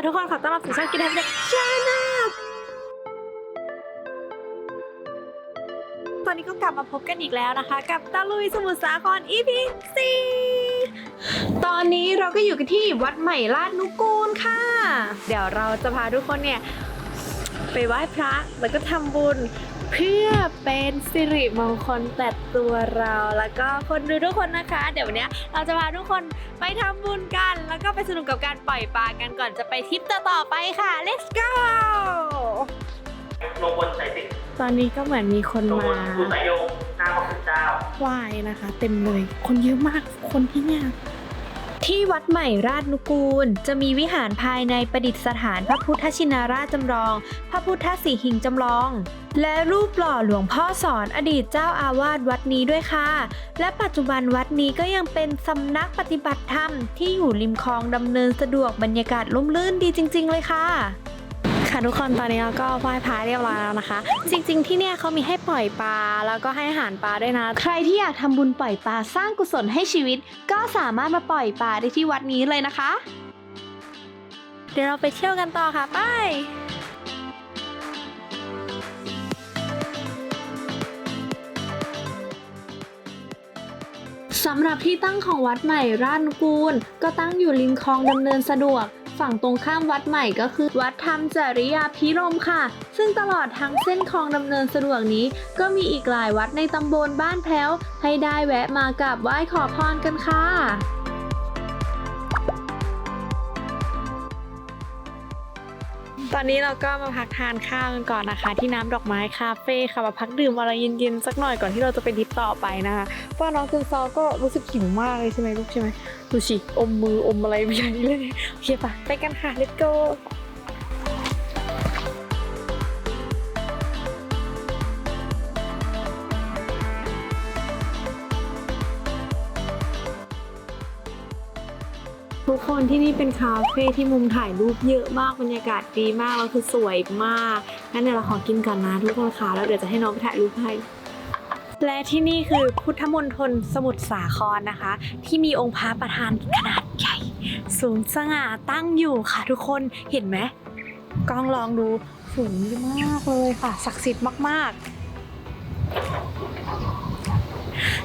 ค่ะทุกคนขอต้อนรับสู่ช่องกินแฮปปี้ชาแนลตอนนี้ก็กลับมาพบกันอีกแล้วนะคะ กับตะลุยสมุทรสาคร EP 4ตอนนี้เราก็อยู่กันที่วัดใหม่ลาดนุกูลค่ะ เดี๋ยวเราจะพาทุกคนเนี่ย ไปไหว้พระแล้วก็ทำบุญ เพื่อเป็นสิริมงคลแต่ตัวเราแล้วก็คนดูทุกคนนะคะ เดี๋ยววันเนี้ยเราจะพาทุกคนไปทำบุญกัน แล้วก็ไปสนุกกับการปล่อยปลากันก่อนจะไปทริปต่อๆไปค่ะ let's go ลงบนสายสิญตอนนี้ก็เหมือนมีคนลงมาบนภูสายโยงหน้าพระคุณเจ้าไหว้นะคะ เต็มเลย คนเยอะมากคนที่เนี่ย ที่วัดใหม่ราชนุกูล จะมีวิหารภายในประดิษฐานพระพุทธชินราชจำลอง พระพุทธสีหิงจำลอง และรูปหล่อหลวงพ่อสอนอดีตเจ้าอาวาสวัดนี้ด้วยค่ะ และปัจจุบันวัดนี้ก็ยังเป็นสำนักปฏิบัติธรรมที่อยู่ริมคลองดำเนินสะดวกบรรยากาศร่มรื่นดีจริง ๆ เลยค่ะ ค่ะทุกคนตอนนี้เราก็ไหว้พระเรียบร้อยแล้วนะคะ จริง ๆ ที่เนี่ยเขามีให้ปล่อยปลาแล้วก็ให้อาหารปลาด้วยนะ ใครที่อยากทำบุญปล่อยปลาสร้างกุศลให้ชีวิต ก็สามารถมาปล่อยปลาได้ที่วัดนี้เลยนะคะ เดี๋ยวเราไปเที่ยวกันต่อค่ะไปสำหรับที่ตั้งของวัดใหม่ราชนุกูล ก็ตั้งอยู่ริมคลองดำเนินสะดวก ฝั่งตรงข้ามวัดใหม่ก็คือ วัดธรรมจริยาพิรมค่ะ ซึ่งตลอดทั้งเส้นคลองดำเนินสะดวกนี้ ก็มีอีกหลายวัดในตำบลบ้านแพ้ว ให้ได้แวะมากราบไหว้ขอพรกันค่ะ ตอนนี้เราก็มาพักทานข้าวกันก่อนนะคะ ที่น้ำดอกไม้คาเฟ่ค่ะมาพักดื่มอะไรเย็นๆสักหน่อยก่อนที่เราจะไปดิปต่อไปนะคะเพราะน้องซึนซอก็รู้สึกหิวมากเลยใช่ไหมลูกใช่ไหมดูสิอมมืออมอะไรไปอย่างนี้เลยโอเคปะไปกันค่ะ let's go ทุกคนที่นี่เป็นคาเฟ่ที่มุมถ่ายรูปเยอะมากบรรยากาศดีมากแล้วคือสวยมากงั้นเดี๋ยวเราขอกินก่อนนะทุกคนค่ะแล้วเดี๋ยวจะให้น้องไปถ่ายรูปให้และที่นี่คือพุทธมณฑลสมุทรสาครนะคะ ที่มีองค์พระประธานขนาดใหญ่ สูงสง่าตั้งอยู่ค่ะทุกคนเห็นไหมกล้องลองดูสูงมากเลยค่ะ ศักดิ์สิทธิ์มาก ๆ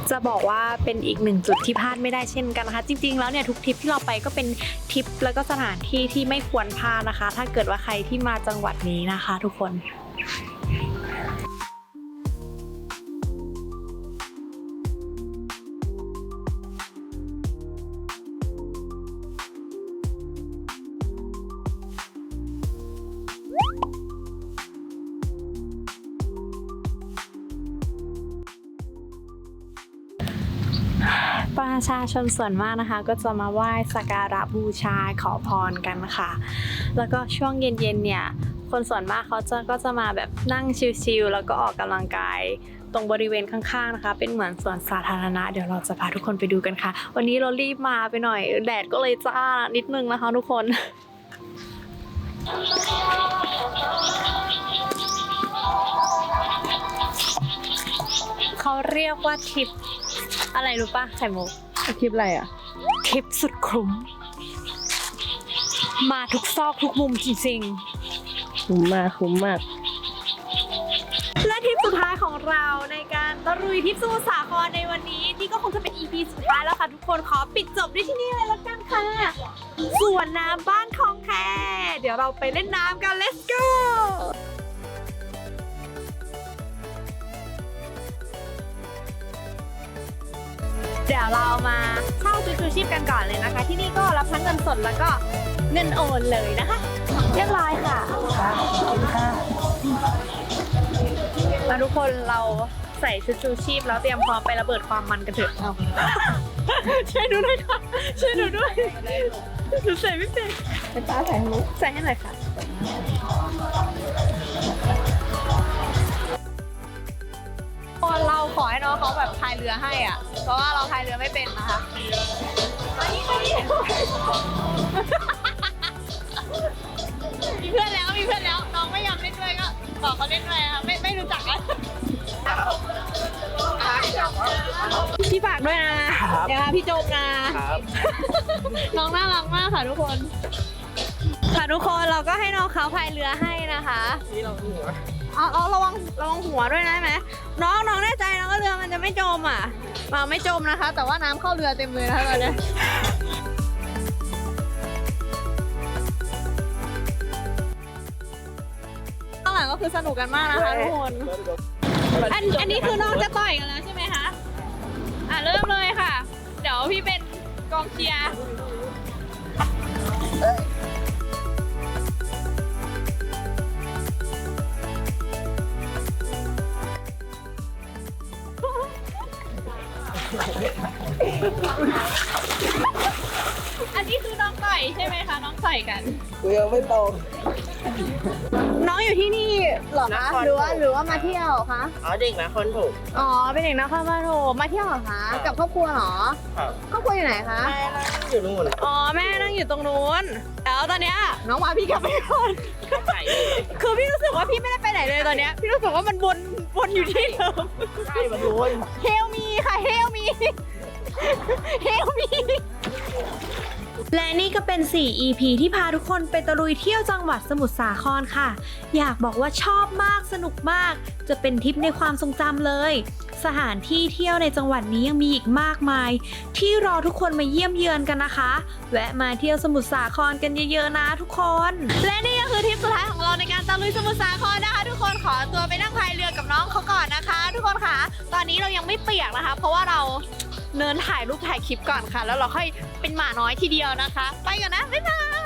จะบอกว่าเป็นอีกหนึ่งจุดที่พลาดไม่ได้เช่นกันนะคะ จริง ๆ แล้วเนี่ยทุกทริปที่เราไปก็เป็นทริปแล้วก็สถานที่ที่ไม่ควรพลาดนะคะ ถ้าเกิดว่าใครที่มาจังหวัดนี้นะคะ ทุกคน ชาชนส่วนมากนะคะ ก็จะมาไหว้สักการะบูชาขอพรกันค่ะ แล้วก็ช่วงเย็นๆเนี่ย คนส่วนมากเขาจะก็จะมาแบบนั่งชิลๆแล้วก็ออกกำลังกายตรงบริเวณข้างๆนะคะ เป็นเหมือนสวนสาธารณะเดี๋ยวเราจะพาทุกคนไปดูกันค่ะ วันนี้เรารีบมาไปหน่อย แดดก็เลยจ้านิดนึงนะคะทุกคนเขาเรียกว่าทริป อะไรรู้ปะไข่มุกคลิปอะไรอะทริปสุดคุ้ม มาทุกซอกทุกมุมจริงคุ้มมากคุ้มมากๆและทริปสุดท้ายของเราในการตะลุยทริปสมุทรสาครในวันนี้ นี่ก็คงจะเป็น EP สุดท้ายแล้วค่ะทุกคนขอปิดจบด้วยที่นี่เลยละกันค่ะสวนน้ำบ้านคลองแคเดี๋ยวเราไปเล่นน้ำกัน let's go เดี๋ยวเรามาเช่าชุดชูชีพกันก่อนเลยนะคะ ที่นี่ก็รับทั้งเงินสดแล้วก็เงินโอนเลยนะคะ เรียบร้อยค่ะแล้วทุกคนเราใส่ชุดชูชีพแล้วเตรียมพร้อมไประเบิดความมันกันเถอะเอาช่วยดูด้วยค่ะช่วยดูด้วยหนูใส่ไม่เป็นไปป้าใส่ให้ลูกใส่ให้หน่อยค่ะ เขาแบบพายเรือให้อะ เพราะว่าเราพายเรือไม่เป็นนะคะมีเพื่อนแล้วมีเพื่อนแล้วน้องไม่ยอมเล่นด้วยก็บอกเขาเล่นด้วยนะคะไม่ไม่รู้จักแล้วพี่ฝากด้วยนะเดี๋ยวพี่โจมนะ ครับน้องน่ารักมากค่ะทุกคน ค่ะทุกคนเราก็ให้น้องเขาพายเรือให้นะคะ นี่เราหัว เอาเอาระวังระวังหัวด้วยนะไหมน้องน้องแน่ใจนะว่าเรือมันจะไม่จมอะมาไม่จมนะคะ แต่ว่าน้ำเข้าเรือเต็มเลยนะคะตอนนี้ข้างหลังก็คือสนุกกันมากนะคะทุกคน อันอันนี้คือน้องจะต่อยกันแล้วใช่ไหมคะ อะเริ่มเลยค่ะ เดี๋ยวพี่เป็นกองเชียร์ อันนี้คือน้องใส่ใช่ไหมคะ น้องใส่กัน กูยังไม่โต น้องอยู่ที่นี่เหรอคะนครหรือว่าปฐม หรือว่ามาเที่ยวคะอ๋อเด็กนะคนถูก อ๋อเป็นเด็กนครปฐมมาเที่ยวเหรอคะครับ กับครอบครัวเหรอครับครอบครัวอยู่ไหนคะแม่นั่งอยู่นู่นอ๋อแม่นั่งอยู่ตรงนู้นแล้วตอนเนี้ยน้องมาพี่กลับไปก่อนใส่คือพี่รู้สึกว่าพี่ไม่ได้ไปไหนเลยตอนเนี้ยพี่รู้สึกว่ามันวนวนอยู่ที่เดิมใช่มาดูนเฮลมีค่ะเฮลมีเฮลมี และนี่ก็เป็น 4 EP ที่พาทุกคนไปตะลุยเที่ยวจังหวัดสมุทรสาครค่ะ อยากบอกว่าชอบมากสนุกมาก จะเป็นทริปในความทรงจำเลย สถานที่เที่ยวในจังหวัดนี้ยังมีอีกมากมาย ที่รอทุกคนมาเยี่ยมเยือนกันนะคะ แวะมาเที่ยวสมุทรสาครกันเยอะๆนะทุกคน และนี่ก็คือทริปสุดท้ายของเรา ในการตะลุยสมุทรสาครนะคะ ทุกคนขอตัวไปนั่งพายเรือกับน้องเขาก่อนนะคะ ทุกคนค่ะ ตอนนี้เรายังไม่เปียกนะคะ เพราะว่าเราเนินถ่ายรูปถ่ายคลิปก่อนค่ะ แล้วเราค่อยเป็นหมาน้อยทีเดียวนะคะ ไปกันนะบ๊ายบาย